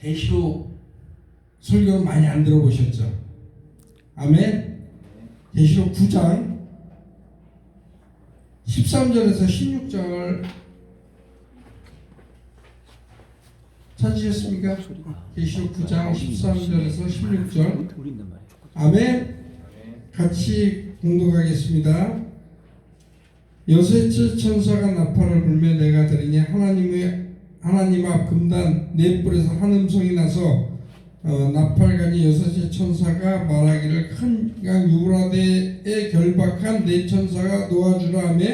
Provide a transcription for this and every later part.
계시록 설교는 많이 안 들어보셨죠? 아멘. 계시록 9장 13절에서 16절 찾으셨습니까? 계시록 9장 13절에서 16절 아멘. 같이 공독하겠습니다. 여섯째 천사가 나팔을 불며 내가 들으니 하나님의 하나님 앞 금단 네 뿔에서 한 음성이 나서 어, 나팔관이 여섯째 천사가 말하기를 큰강 유브라데에 결박한 네 천사가 놓아주라 하며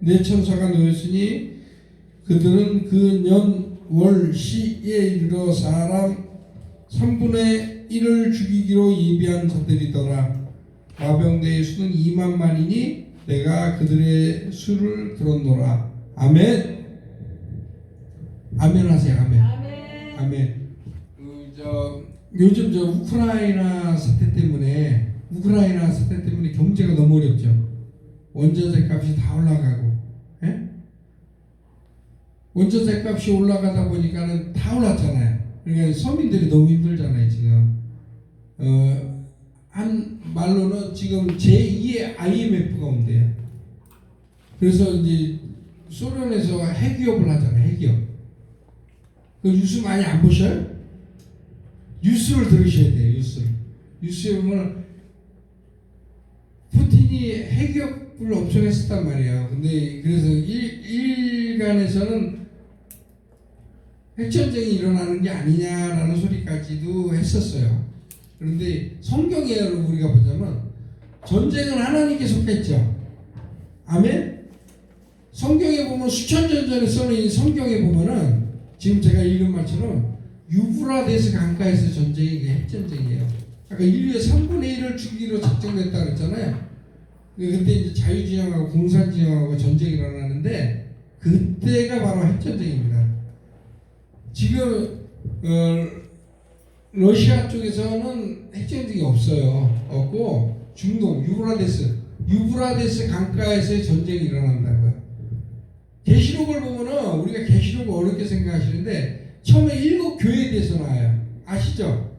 네 천사가 놓였으니 그들은 그 년 월 시에 이르러 사람 3분의 1을 죽이기로 예비한 자들이더라. 마병대의 수는 2만만이니 내가 그들의 수를 들었노라. 아멘 아멘 하세요 아멘 아멘. 아멘. 그, 저 요즘 저 우크라이나 사태 때문에 우크라이나 사태 때문에 경제가 너무 어렵죠. 원자재 값이 다 올라가고, 예? 원자재 값이 올라가다 보니까는 다 올랐잖아요. 그러니까 서민들이 너무 힘들잖아요 지금. 어, 한 말로는 지금 제2의 IMF가 온대요. 그래서 이제 소련에서 핵기업을 하잖아요 핵기업. 그 뉴스 많이 안 보셔요? 뉴스를 들으셔야 돼요. 뉴스를. 뉴스에 보면 푸틴이 핵기업을 엄청 했었단 말이에요. 근데 그래서 일, 일간에서는 핵전쟁이 일어나는 게 아니냐라는 소리까지도 했었어요. 그런데 성경에 우리가 보자면 전쟁은 하나님께 속했죠. 아멘? 성경에 보면 수천 년 전에 써놓은 이 성경에 보면은 지금 제가 읽은 말처럼 유브라데스 강가에서 전쟁이 핵전쟁이에요. 아까 인류의 3분의 1을 죽이기로 작정됐다 그랬잖아요. 그때 이제 자유진영하고 공산진영하고 전쟁이 일어나는데 그때가 바로 핵전쟁입니다. 지금 어, 러시아 쪽에서는 핵전쟁이 없어요. 없고 중동 유브라데스 유브라데스 강가에서의 전쟁이 일어난다고요. 계시록을 보면은 우리가 계시록을 어렵게 생각하시는데 처음에 일곱 교회에 대해서 나와요. 아시죠?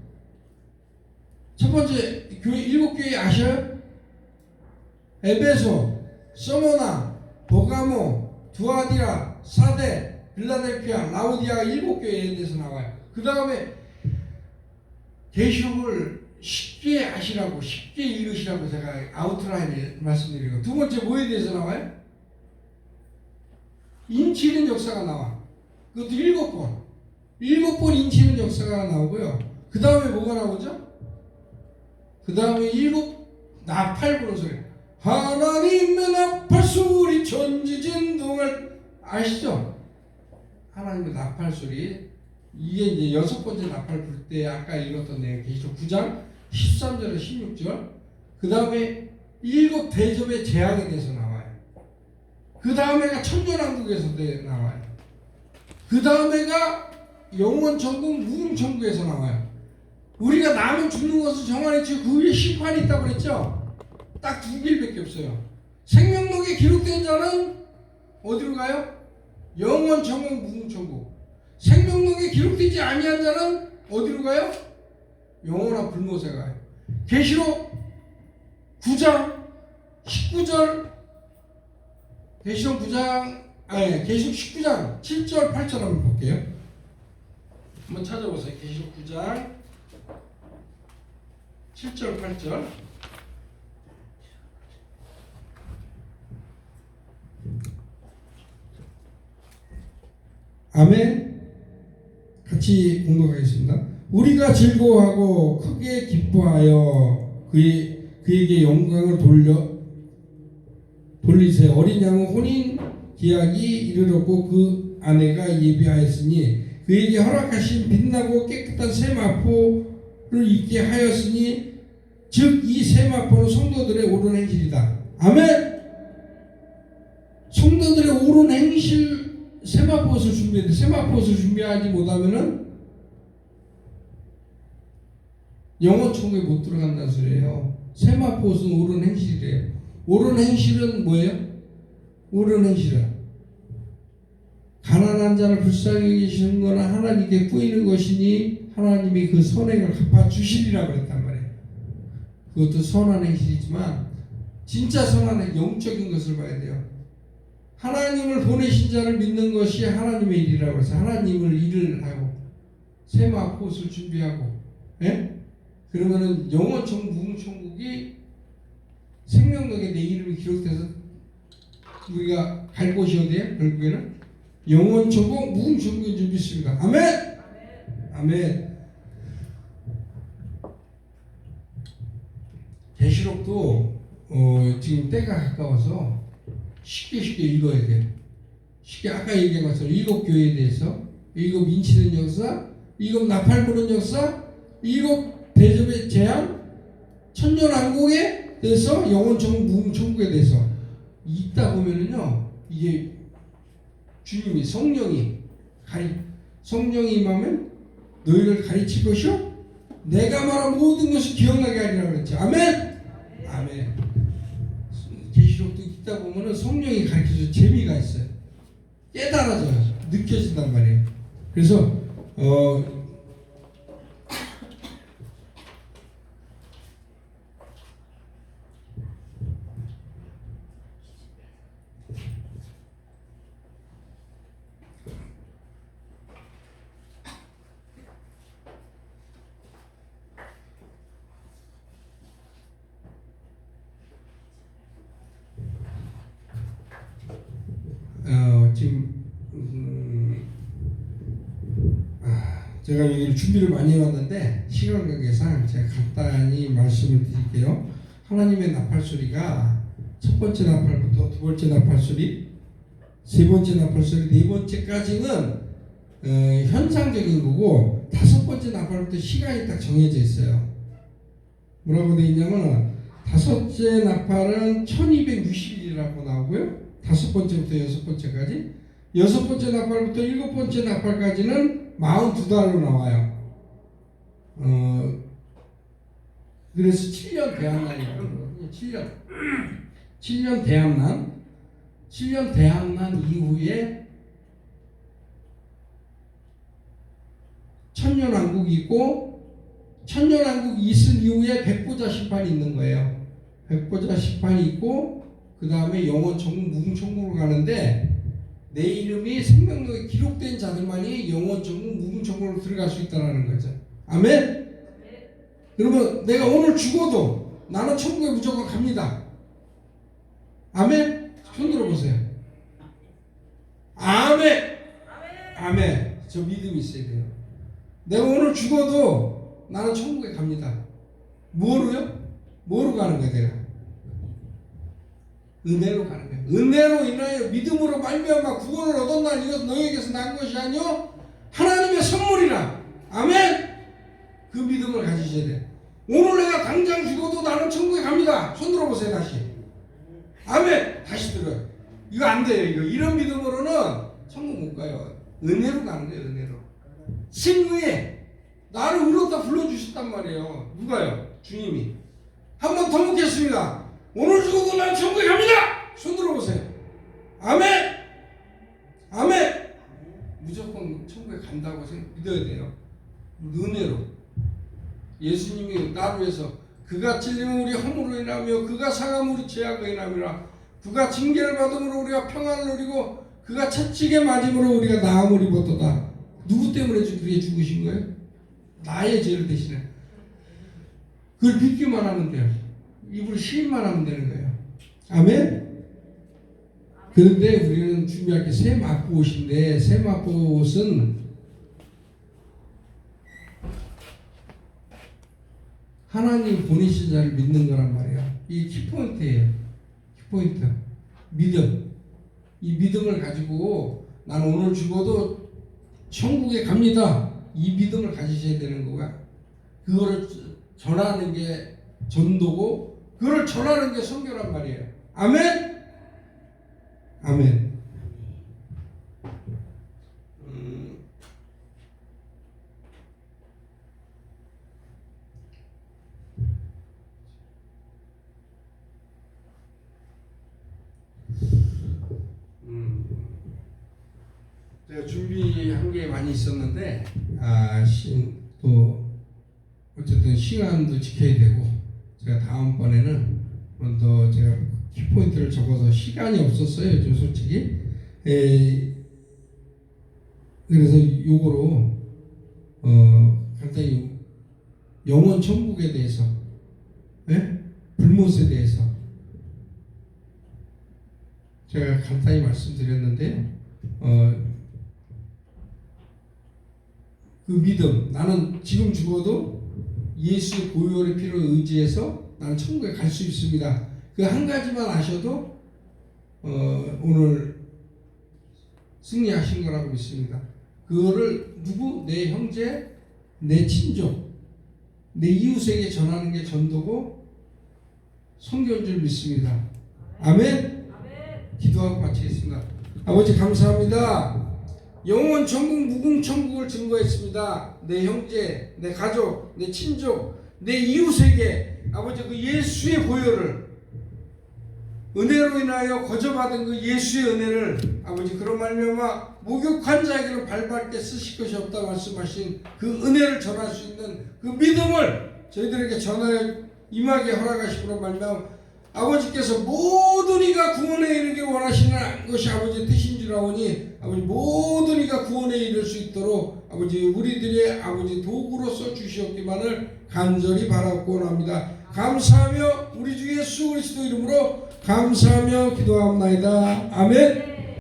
첫 번째 교회 일곱 교회 아셔요? 에베소, 서모나, 보가모, 두아디라, 사데, 빌라델피아, 라우디아가 일곱 교회에 대해서 나와요. 그 다음에 계시록을 쉽게 아시라고 쉽게 읽으시라고 제가 아웃라인에 말씀드리고 두 번째 뭐에 대해서 나와요? 인치는 역사가 나와. 그것도 일곱 번. 일곱 번 인치는 역사가 나오고요. 그 다음에 뭐가 나오죠? 그 다음에 일곱 나팔 소리. 하나님의 나팔 소리 전지진동을 아시죠? 하나님의 나팔 소리. 이게 이제 여섯 번째 나팔 불 때 아까 읽었던 내용 계시록 9장 13절에서 16절. 그 다음에 일곱 대접의 재앙에 대해서 나와요. 그 다음에가 천년왕국에서 네, 나와요. 그 다음에가 영원천국, 무궁천국에서 나와요. 우리가 남은 죽는 것을 정한했지 그 위에 심판이 있다고 그랬죠? 딱 두 길밖에 없어요. 생명록에 기록된 자는 어디로 가요? 영원천국, 무궁천국. 생명록에 기록되지 아니한 자는 어디로 가요? 영원한 불못에 가요. 계시록 9장 19절 계시록 9장 아니 계시록 19장 7절 8절 한번 볼게요. 한번 찾아보세요. 계시록 9장 7절 8절 아멘. 같이 공독하겠습니다. 우리가 즐거워하고 크게 기뻐하여 그의, 그에게 영광을 돌려 돌리세요. 어린 양은 혼인 기약이 이르렀고 그 아내가 예비하였으니 그에게 허락하신 빛나고 깨끗한 세마포를 입게 하였으니 즉 이 세마포는 성도들의 옳은 행실이다. 아멘. 성도들의 옳은 행실 세마포옷을 준비했는데 세마포옷을 준비하지 못하면은 영원 천국에 못 들어간다는 소리예요. 세마포옷은 옳은 행실이래요. 옳은 행실은 뭐예요? 옳은 행실은 가난한 자를 불쌍히 여기시는 것은 하나님께 뿌이는 것이니 하나님이 그 선행을 갚아 주시리라 그랬단 말이에요. 그것도 선한 행실이지만 진짜 선한 행 영적인 것을 봐야 돼요. 하나님을 보내신 자를 믿는 것이 하나님의 일이라고 해서 하나님을 일을 하고 세마 꽃을 준비하고 예? 그러면은 영원 천국 무궁천국이 생명력에 내 이름이 기록돼서 우리가 갈 곳이 어디에 결국에는 영원 천국 무궁 천국인 줄 믿습니다. 아멘. 아멘. 계시록도 어, 지금 때가 가까워서 쉽게 쉽게 읽어야 돼요. 쉽게 아까 얘기한 것처럼 일곱 교회에 대해서 일곱 인치는 역사, 일곱 나팔 부는 역사, 일곱 대접의 재앙, 천년왕국에 대해서 영원 천국 무궁천국에 대해서 읽다 보면은요 이게 주님이 성령이 가리 성령이 임하면 너희를 가르칠 것이요 내가 말한 모든 것을 기억나게 하리라 그랬죠. 아멘? 아멘. 계시록도 읽다 보면은 성령이 가르쳐서 재미가 있어요. 깨달아져요. 느껴진단 말이에요. 그래서 어 어, 지금 음, 아, 제가 여기 준비를 많이 해왔는데 시간 관계상 제가 간단히 말씀을 드릴게요. 하나님의 나팔 소리가 첫 번째 나팔부터 두 번째 나팔 소리, 세 번째 나팔 소리, 네 번째까지는 어, 현상적인 거고 다섯 번째 나팔부터 시간이 딱 정해져 있어요. 뭐라고 돼 있냐면 다섯째 나팔은 1260일이라고 나오고요. 다섯 번째부터 여섯 번째까지 여섯 번째 나팔부터 일곱 번째 나팔까지는 42달로 나와요. 어, 그래서 7년 대항난이라고 그러거든요. 7년. 7년 대항난. 7년 대항난 이후에 천년왕국이 있고 천년왕국이 있은 이후에 백보자 심판이 있는 거예요. 백보자 심판이 있고 그 다음에 영원 천국 무궁 천국으로 가는데 내 이름이 생명록에 기록된 자들만이 영원 천국 무궁 천국으로 들어갈 수 있다는 거죠. 아멘. 그러면 내가 오늘 죽어도 나는 천국에 무조건 갑니다. 아멘. 손 들어보세요. 아멘. 아멘. 저 믿음이 있어야 돼요. 내가 오늘 죽어도 나는 천국에 갑니다. 뭐로요? 뭐로 가는 내가? 은혜로 가는 거예요. 은혜로 인하여 믿음으로 말미암아 구원을 얻었나 이것 너에게서 난 것이 아니요 하나님의 선물이라. 아멘. 그 믿음을 가지셔야 돼. 오늘 내가 당장 죽어도 나는 천국에 갑니다. 손 들어보세요 다시. 아멘. 다시 들어요. 이거 안 돼요. 이거 이런 믿음으로는 천국 못 가요. 은혜로 가는 거예요. 은혜로. 신의에 나를 울었다 불러주셨단 말이에요. 누가요? 주님이. 한번 더 묻겠습니다. 오늘 죽어도 난 천국에 갑니다. 손 들어보세요. 아멘. 아멘. 무조건 천국에 간다고 믿어야 돼요. 은혜로. 예수님이 나를 위해서 그가 찔림은 우리 허물로 인하며 그가 상함 우리 죄악으로 인함이라 그가 징계를 받음으로 우리가 평안을 누리고 그가 채찍에 맞음으로 우리가 나음을 입었도다. 누구 때문에 그게 죽으신 거예요? 나의 죄를 대신해. 그걸 믿기만 하면 돼요. 입으로 시인만 하면 되는 거예요. 아멘? 그런데 우리는 준비할 게 새 막보옷인데 새 막보옷은 하나님 보내신 자를 믿는 거란 말이에요. 이 키포인트예요. 키포인트. 믿음. 이 믿음을 가지고 나는 오늘 죽어도 천국에 갑니다. 이 믿음을 가지셔야 되는 거가 그거를 전하는 게 전도고 그걸 전하는 게 선교란 말이에요. 아멘. 아멘. 음, 음. 제가 준비한 게 많이 있었는데 아또 어쨌든 시간도 지켜야 되고 제가 다음번에는 좀더 제가 키포인트를 적어서 시간이 없었어요. 좀 솔직히 에, 그래서 요거로 어 간단히 영원 천국에 대해서 예? 불못에 대해서 제가 간단히 말씀드렸는데 어, 그 믿음 나는 지금 죽어도 예수의 고혈의 피로 의지해서 나는 천국에 갈 수 있습니다. 그 한 가지만 아셔도 어, 오늘 승리하신 거라고 믿습니다. 그거를 누구 내 형제 내 친족 내 이웃에게 전하는 게 전도고 성경인 줄 믿습니다. 아멘. 기도하고 마치겠습니다. 아버지 감사합니다. 영원 천국 무궁 천국을 증거했습니다. 내 형제, 내 가족, 내 친족, 내 이웃에게 아버지 그 예수의 보혈을 은혜로 인하여 거저받은 그 예수의 은혜를 아버지 그런 말미암아 목욕한 자에게는 발밖에 쓰실 것이 없다 말씀하신 그 은혜를 전할 수 있는 그 믿음을 저희들에게 전하여 임하게 허락하시므로 말미암아 아버지께서 모든 이가 구원에 이르기 원하시는 것이 아버지의 뜻인 줄 아오니 아버지 모든 이가 구원에 이를 수 있도록 아버지 우리들의 아버지 도구로서 주시옵기만을 간절히 바라고 원합니다. 감사하며 우리 주 예수 그리스도 이름으로 감사하며 기도합나이다. 아멘.